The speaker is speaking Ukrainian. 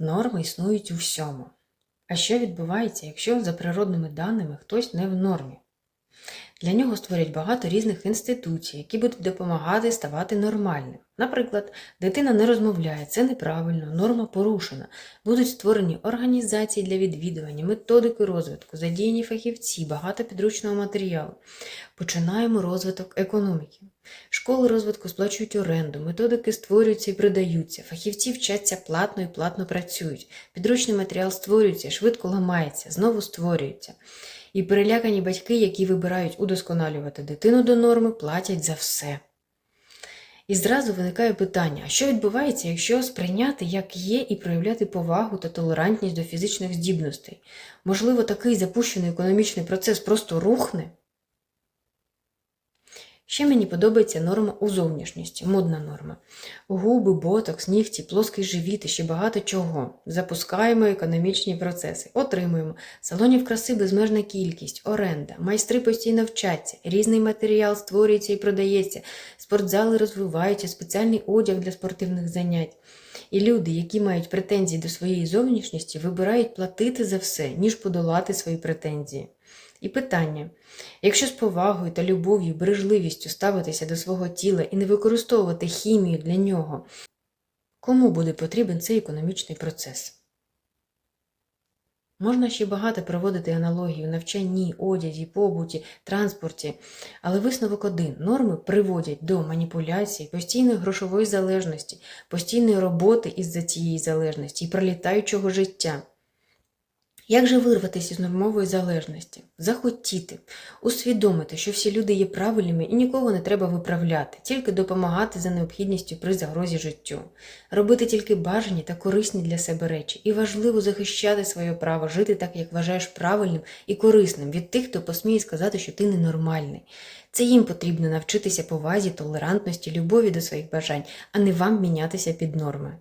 Норми існують у всьому. А що відбувається, якщо за природними даними хтось не в нормі? Для нього створять багато різних інституцій, які будуть допомагати ставати нормальним. Наприклад, дитина не розмовляє, це неправильно, норма порушена. Будуть створені організації для відвідування, методики розвитку, задіяні фахівці, багато підручного матеріалу. Починаємо розвиток економіки. Школи розвитку сплачують оренду, методики створюються і придаються, фахівці вчаться платно і платно працюють, підручний матеріал створюється, швидко ламається, знову створюється. І перелякані батьки, які вибирають удосконалювати дитину до норми, платять за все. І зразу виникає питання: що відбувається, якщо сприйняти, як є, і проявляти повагу та толерантність до фізичних здібностей? Можливо, такий запущений економічний процес просто рухне? Ще мені подобається норма у зовнішності, модна норма. Губи, ботокс, нігті, плоский живіт і ще багато чого. Запускаємо економічні процеси, отримуємо. Салонів краси безмежна кількість, оренда, майстри постійно вчаться, різний матеріал створюється і продається, спортзали розвиваються, спеціальний одяг для спортивних занять. І люди, які мають претензії до своєї зовнішності, вибирають платити за все, ніж подолати свої претензії. І питання: якщо з повагою та любов'ю, бережливістю ставитися до свого тіла і не використовувати хімію для нього, кому буде потрібен цей економічний процес? Можна ще багато проводити аналогії в навчанні, одязі, побуті, транспорті, але висновок один: норми приводять до маніпуляцій, постійної грошової залежності, постійної роботи із-за цієї залежності і пролітаючого життя. Як же вирватися з нормової залежності? Захотіти, усвідомити, що всі люди є правильними і нікого не треба виправляти, тільки допомагати за необхідністю при загрозі життю, робити тільки бажані та корисні для себе речі, і важливо захищати своє право жити так, як вважаєш правильним і корисним від тих, хто посміє сказати, що ти ненормальний. Це їм потрібно навчитися повазі, толерантності, любові до своїх бажань, а не вам мінятися під норми.